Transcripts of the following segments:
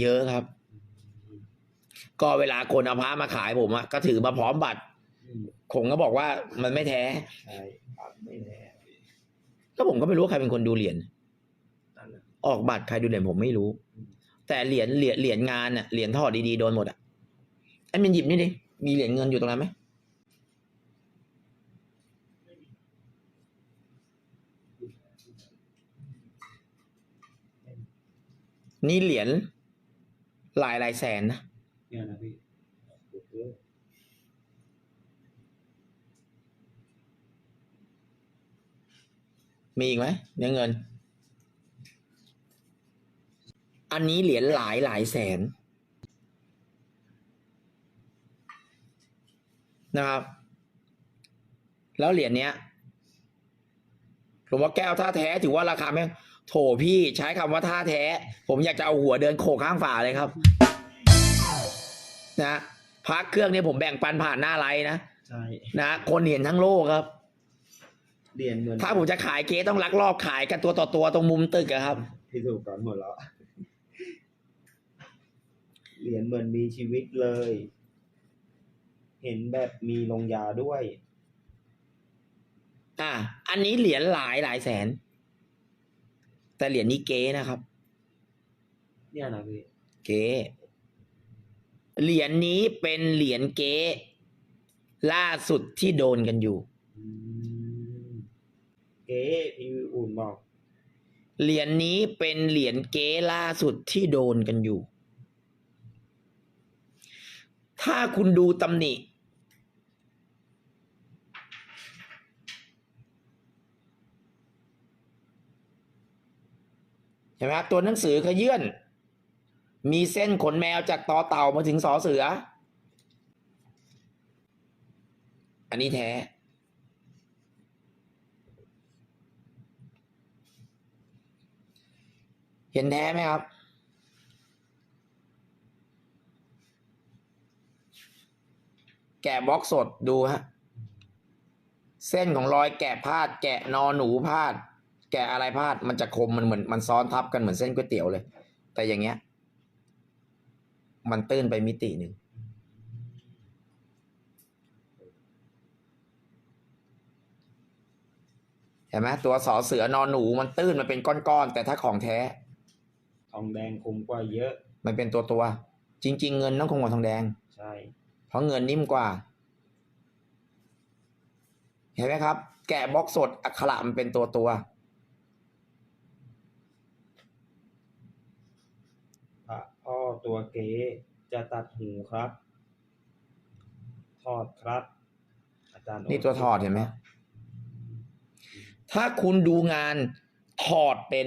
เยอะครับ ก็เวลาคนเอาพระมาขายผมอะก็ถือมาพร้อมบัตรอืมผมก็บอกว่ามันไม่แท้ ใช่ครับไม่แน่ก็ผมก็ไม่รู้ว่าใครเป็นคนดูเหรียญนั่นแหละออกบัตรใครดูเหรียญผมไม่รู้ แต่เหรียญเหรียญเหรียญงานน่ะเหรียญทอดดีๆโดนหมดอะไอ้มันหยิบนี่ดิมีเหรียญเงินอยู่ตรงนั้นไหมนี่เหรียญ หลายหลายแสนนะเนี่ยนะพี่โอ้โหมีอีกไหมเนื้อเงิน อันนี้เหรียญหลายหลายแสนนะครับ แล้วเหรียญเนี้ยหลวงพ่อแก้วท่าแท้ถือว่าราคาแม่ง โถพี่ใช้คำว่าท่าแท้ ผมอยากจะเอาหัวเดินโขกข้างฝาเลยครับนะพักเครื่องนี้ผมแบ่งปันผ่านหน้าไลน์นะใช่นะคนเห็นทั้งโลกครับเหรียญเหมือนถ้าผมจะขายเก๊ต้องลักลอบขายกันตัวต่อตัวตรงมุมตึกอะครับพี่ถูกก่อนหมดแล้วเหรียญเหมือนมีชีวิตเลย เห็นแบบมีลงยาด้วย อ่าอันนี้เหรียญหลายหลายแสน แต่เหรียญนี้เก๊นะครับ เนี่ยนะพี่เก๊เหรียญนี้เป็นเหรียญเก๊ล่าสุดที่โดนกันอยู่ อืมเก๋พี่อุ่นบอก เหรียญนี้เป็นเหรียญเก๊ล่าสุดที่โดนกันอยู่ ถ้าคุณดูตำหนิ เห็นไหมครับตัวหนังสือขยื่นมีเส้นขนแมวจากตอเต่ามาถึงสอเสือ อันนี้แท้ เห็นแท้ไหมครับ แกะบล็อกสดดูฮะ เส้นของรอยแกะพาด แกะนอหนูพาด แกะอะไรพาดมันจะคมมันเหมือนมันซ้อนทับกันเหมือนเส้นก๋วยเตี๋ยวเลย แต่อย่างเงี้ย มันตื้นไปมิติหนึ่งเห็นไหมตัวสอเสือนอนหนูมันตื้นมันเป็นก้อนๆแต่ถ้าของแท้ ทองแดงคมกว่าเยอะ มันเป็นตัวตัวๆจริง ๆ เงินต้องคงกว่าทองแดง ใช่ เพราะเงินนิ่มกว่า เห็นไหมครับ แกะบล็อกสดอักขระมันเป็นตัวตัว พระพ่อ ตัวเก๋จะตัดหูครับทอดครับ อาจารย์นี่ตัวถอดเห็นไหมถ้าคุณดูงานถอดเป็น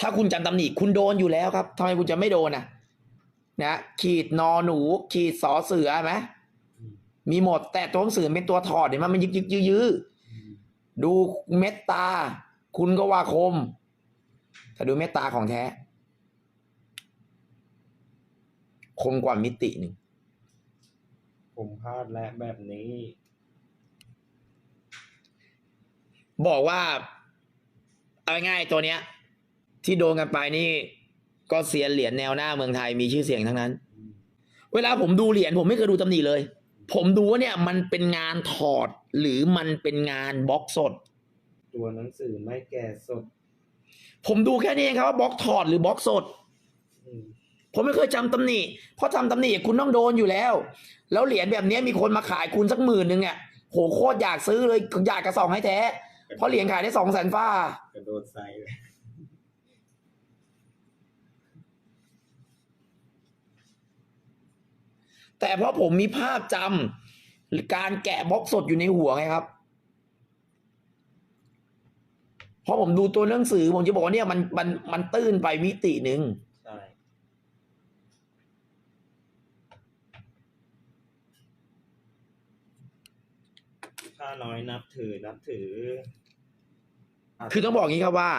ถ้าคุณจำตำหนิคุณโดนอยู่แล้วครับทำไมคุณจะไม่โดนอะนะขีดนอหนู ขีดสอเสือไหมมมีหมดแต่ตัวหนังสือเป็นตัวถอดเห็นไหมมันยึกยึกยื้อยื้อดูเม็ดตา คุณก็ว่าคม ถ้าดูเม็ดตาของแท้ คมกว่ามิติหนึ่งผมพลาดและแบบนี้ บอกว่า เอาง่ายๆตัวเนี้ย ที่โดนกันไปนี่ ก็เสียนเหรียญแนวหน้าเมืองไทยมีชื่อเสียงทั้งนั้นอืมเวลาผมดูเหรียญผมไม่เคยดูตำหนิเลย ผมดูว่าเนี่ย มันเป็นงานถอดหรือมันเป็นงานบล็อกสด ตัวหนังสือไม่แก่สด ผมดูแค่นี้เองครับว่าบล็อกถอดหรือบล็อกสด อืม ผมไม่เคยจำตำหนิเพราะจำตำหนิคุณต้องโดนอยู่แล้ว แล้วเหรียญแบบเนี้ยมีคนมาขายคุณสักหมื่นหนึ่งอะโหโคตรอยากซื้อเลยอยากกระสองให้แท้ เพราะเหรียญขายได้สองแสนฟ้ากระโดดใส่เลยแต่เพราะผมมีภาพจำการแกะบล็อกสดอยู่ในหัวไงครับ เพราะผมดูตัวหนังสือ ผมจะบอกว่าเนี่ยมันมันมันตื้นไปมิติหนึ่ง ใช่ถ้า น้อยนับถือนับถือ คือต้องบอกอย่างนี้ครับว่า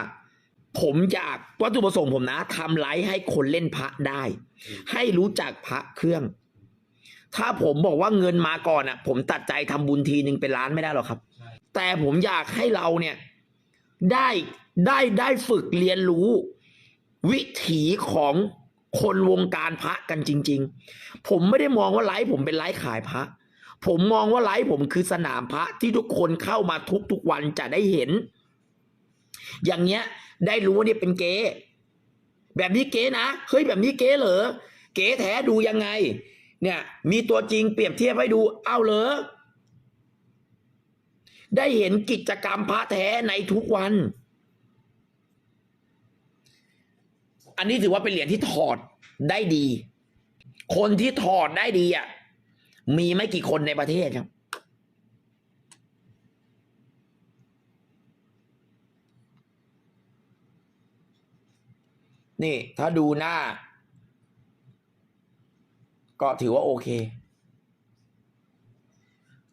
ผมอยากวัตถุประสงค์ผมนะทำไลฟ์ให้คนเล่นพระได้อืมให้รู้จักพระเครื่อง ถ้าผมบอกว่าเงินมาก่อนอะ ผมตัดใจทำบุญทีหนึ่งเป็นล้านไม่ได้หรอกครับใช่แต่ผมอยากให้เราเนี่ย ได้ได้ได้ฝึกเรียนรู้ วิถีของคนวงการพระกันจริง ๆ ผมไม่ได้มองว่าไลฟ์ผมเป็นไลฟ์ขายพระ ผมมองว่าไลฟ์ผมคือสนามพระที่ทุกคนเข้ามาทุกๆวันจะได้เห็น อย่างเงี้ย ได้รู้ว่านี่เป็นเก๊แบบนี้เก๊นะเฮ้ยแบบนี้เก๊เหรอเก๊แท้ดูยังไง เนี่ย มีตัวจริงเปรียบเทียบให้ดูเอาเหรอได้เห็นกิจกรรมพระแท้ในทุกวัน อันนี้ถือว่าเป็นเหรียญที่ถอดได้ดี คนที่ถอดได้ดีอะ มีไม่กี่คนในประเทศครับ นี่ถ้าดูหน้า ก็ถือว่าโอเค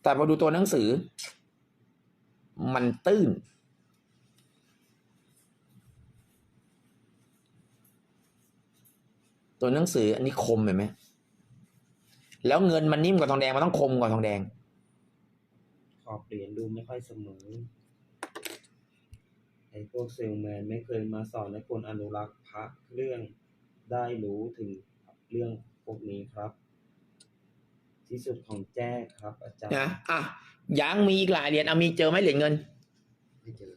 แต่พอดูตัวหนังสือ มันตื้นตัวหนังสืออันนี้คมเห็นไหม แล้วเงินมันนิ่มกว่าทองแดงมันต้องคมกว่าทองแดง ขอบเหรียญดูไม่ค่อยเสมอไอ้พวกเซลแมนไม่เคยมาสอนให้คนอนุรักษ์พระเรื่องได้รู้ถึงเรื่องพวกนี้ครับ ที่สุดของแจ้ครับ อาจารย์นะอะยังมีอีกหลายเหรียญเอามีเจอไหมเหรียญเงิน ไม่เจอ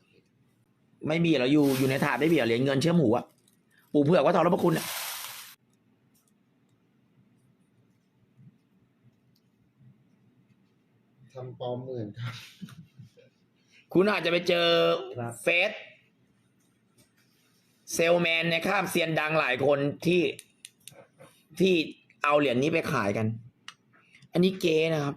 ไม่มีเหรออยู่อยู่ในถาดไม่มีเหรอเหรียญเงินเชื่อมหูอะปู่เผือกว่าทองรับพระคุณอะ ทำปลอมหมื่นครับ คุณอาจจะไปเจอครับ เฟสเซลแมนในข้ามเซียนดังหลายคนที่ที่เอาเหรียญนี้ไปขายกัน อันนี้เก๊นะครับ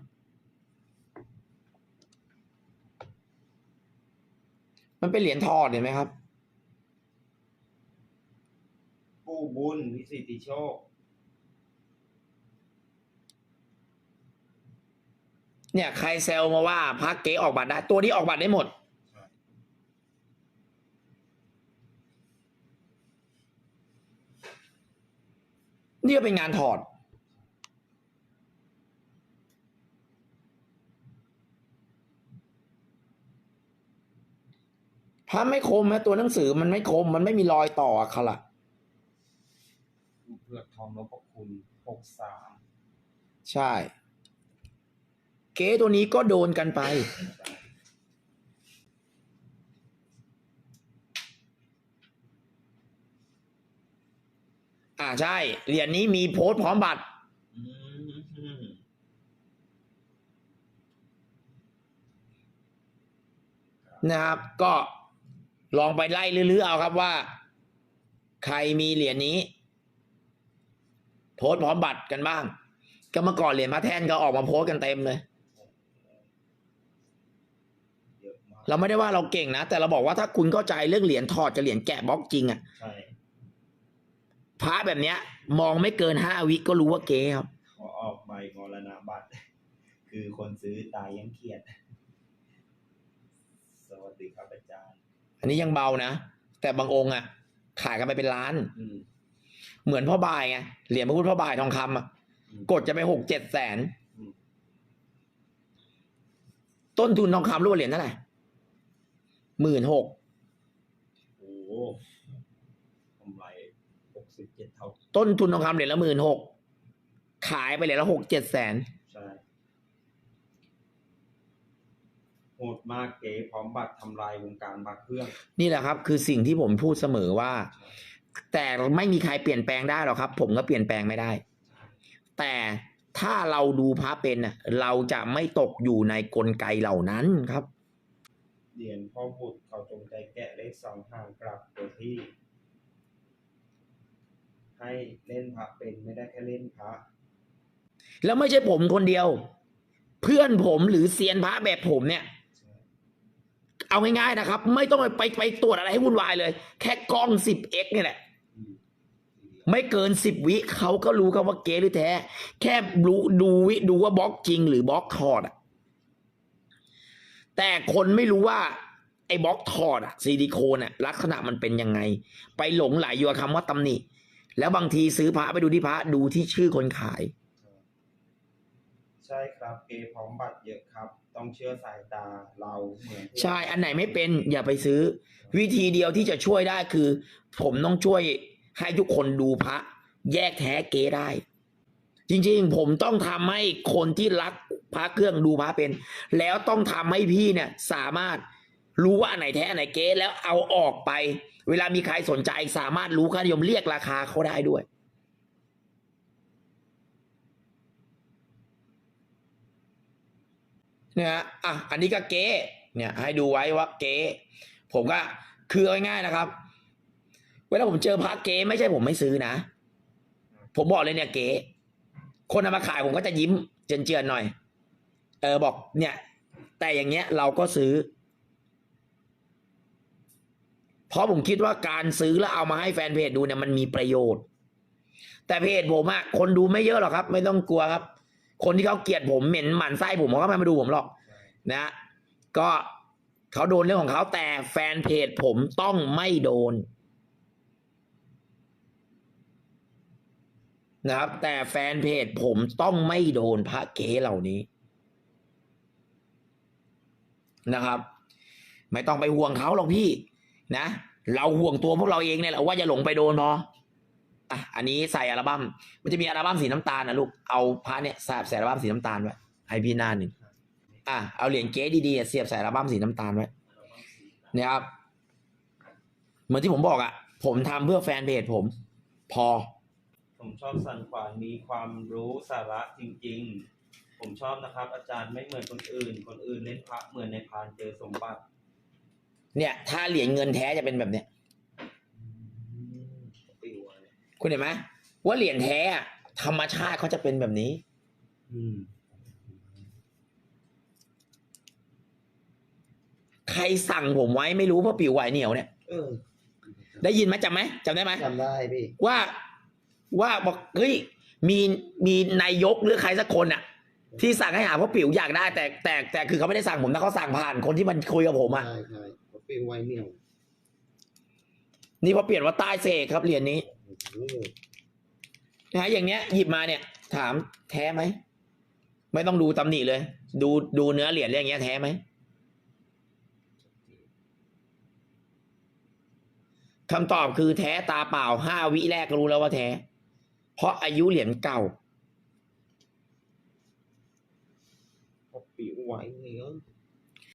มันเป็นเหรียญทอดเห็นไหมครับผู้บุญวิสิทธิโชค เนี่ยใครเซลมาว่าพักเก๊ออกบัตรได้ ตัวนี้ออกบัตรได้หมด นี่ก็เป็นงานถอด ถ้าไม่คมนะตัวหนังสือมันไม่คม มันไม่มีรอยต่ออะค่ะล่ะเผือกทองนพคุณหกสามใช่ เก๊ตัวนี้ก็โดนกันไป อ่าใช่ เหรียญนี้มีโพสต์พร้อมบัตร นะครับ ก็ลองไปไล่ลื้อๆเอาครับว่า ใครมีเหรียญนี้ โพสต์พร้อมบัตรกันบ้างก็เมื่อก่อนเหรียญพระแท่นก็ออกมาโพสต์กันเต็มเลย เยอะมากเราไม่ได้ว่าเราเก่งนะ แต่เราบอกว่าถ้าคุณเข้าใจเรื่องเหรียญถอดจะเหรียญแกะบล็อกจริงอะใช่พระแบบเนี้ย มองไม่เกินห้าวิก็รู้ว่าเก๊ครับขอออกใบมรณบัตร คือคนซื้อตายยังเครียด สวัสดีครับอาจารย์ อันนี้ยังเบานะ แต่บางองค์อะขายกันไปเป็นล้านอืมเหมือนพ่อบายไงเหรียญพระพุทธพ่อบายทองคำอะอืมกดจะไปหกเจ็ดแสนอืมต้นทุนทองคำรู้ว่าเหรียญเท่าไหร่ หมื่นหกโอ้โหกำไรหกสิบเจ็ดเท่า ต้นทุนทองคำเหรียญละหมื่นหกขายไปเหรียญละหกเจ็ดแสนใช่โหดมากเก๋พร้อมบัตรทำลายวงการบัตรเครื่อง นี่แหละครับ คือสิ่งที่ผมพูดเสมอว่า แต่ไม่มีใครเปลี่ยนแปลงได้หรอกครับ ผมก็เปลี่ยนแปลงไม่ได้ แต่ถ้าเราดูพระเป็นน่ะเราจะไม่ตกอยู่ในกลไกเหล่านั้นครับ เหรียญพ่อบุตรเขาจงใจแกะเลขสองห่างกลับตัวที่ ให้เล่นพระเป็นไม่ได้แค่เล่นพระ แล้วไม่ใช่ผมคนเดียว เพื่อนผมหรือเซียนพระแบบผมเนี่ย เอาง่ายๆนะครับ ไม่ต้องไปไปตรวจอะไรให้วุ่นวายเลย แค่กล้อง 10x เนี่ยแหละไม่เกิน10วิเขาก็รู้ครับว่าเก๊หรือแท้ แค่รู้ดูวิดูว่าบล็อกจริงหรือบล็อกถอดอะ แต่คนไม่รู้ว่าไอ้บล็อกถอดอะซิลิโคนอะลักษณะมันเป็นยังไง ไปหลงไหลอยู่กับคำว่าตำหนิ แล้วบางทีซื้อพระไปดูที่พระดูที่ชื่อคนขาย ใช่ครับเกพร้อมบัตรเยอะครับ ต้องเชื่อสายตาเราเหมือนที่ใช่อันไหนไม่เป็นอย่าไปซื้อ วิธีเดียวที่จะช่วยได้คือ ผมต้องช่วยให้ทุกคนดูพระ แยกแท้เก๊ได้ จริงๆ ผมต้องทำให้คนที่รัก พระเครื่องดูพระเป็น แล้วต้องทำให้พี่เนี่ยสามารถรู้ว่าอันไหนแท้อันไหนเก๊แล้วเอาออกไป เวลามีใครสนใจสามารถรู้ค่านิยมเรียกราคาเขาได้ด้วยเนี่ยฮะอะอันนี้ก็เก๊เนี่ยให้ดูไว้ว่าเก๊ผมก็คือง่ายๆนะครับ เวลาผมเจอพระเก๊ไม่ใช่ผมไม่ซื้อนะ ผมบอกเลยเนี่ยเก๊คนเอามาขายผมก็จะยิ้มเจือนๆหน่อย เออบอกเนี่ย แต่อย่างเงี้ยเราก็ซื้อ เพราะผมคิดว่าการซื้อแล้วเอามาให้แฟนเพจดูเนี่ยมันมีประโยชน์ แต่เพจผมอะคนดูไม่เยอะหรอกครับ ไม่ต้องกลัวครับ คนที่เขาเกลียดผมเหม็นหมันไส้ผมเขาก็ไม่มาดูผมหรอก นะ ก็เขาโดนเรื่องของเขาแต่แฟนเพจผมต้องไม่โดนนะครับแต่แฟนเพจผมต้องไม่โดนพระเก๋เหล่านี้ นะครับ ไม่ต้องไปห่วงเขาหรอกพี่ นะ เราห่วงตัวพวกเราเองเนี่ยแหละว่าจะหลงไปโดนพออะอันนี้ใส่อัลบั้มมันจะมีอัลบั้มสีน้ำตาลนะลูกเอาพระเนี่ยใส่ใส่อัลบั้มสีน้ำตาลไว้ให้พี่หน้าหนึ่งอะเอาเหรียญเก๊ดีๆเสียบใส่อัลบั้มสีน้ำตาลไว้เนี่ยครับ เหมือนที่ผมบอกอะ่ะ ผมทำเพื่อแฟนเพจผม พอ ผมชอบสันขวานมีความรู้สาระจริง ๆ ผมชอบนะครับ อาจารย์ไม่เหมือนคนอื่น คนอื่นเล่นพระเหมือนในพานเจอสมบัติ เนี่ย ถ้าเหรียญเงินแท้จะเป็นแบบเนี้ยปิวเลยคุณเห็นไหมว่าเหรียญแท้อะธรรมชาติเขาจะเป็นแบบนี้ อืมใครสั่งผมไว้ไม่รู้เพราะปิวไหวเหนียวเนี่ย เออได้ยินไหมจำไหมจำได้ไหม จำได้พี่ ว่าว่าบอกเฮ้ยมีมีนายกหรือใครสักคนอะ ที่สั่งให้หาเพราะปิวอยากได้แต่แต่แต่คือเขาไม่ได้สั่งผมนะเขาสั่งผ่านคนที่มันคุยกับผมอะใช่ใช่เขาปิวไวเหนียวนี่พอเปลี่ยนว่าใต้เสกครับเหรียญนี้โอ้โหนะฮะอย่างเนี้ยหยิบมาเนี่ย ถามแท้ไหมไม่ต้องดูตำหนิเลย ดูดูเนื้อเหรียญเรื่องเงี้ยแท้ไหมคำตอบคือแท้ตาเปล่าห้าวิแรกก็รู้แล้วว่าแท้ เพราะอายุเหรียญเก่า เขา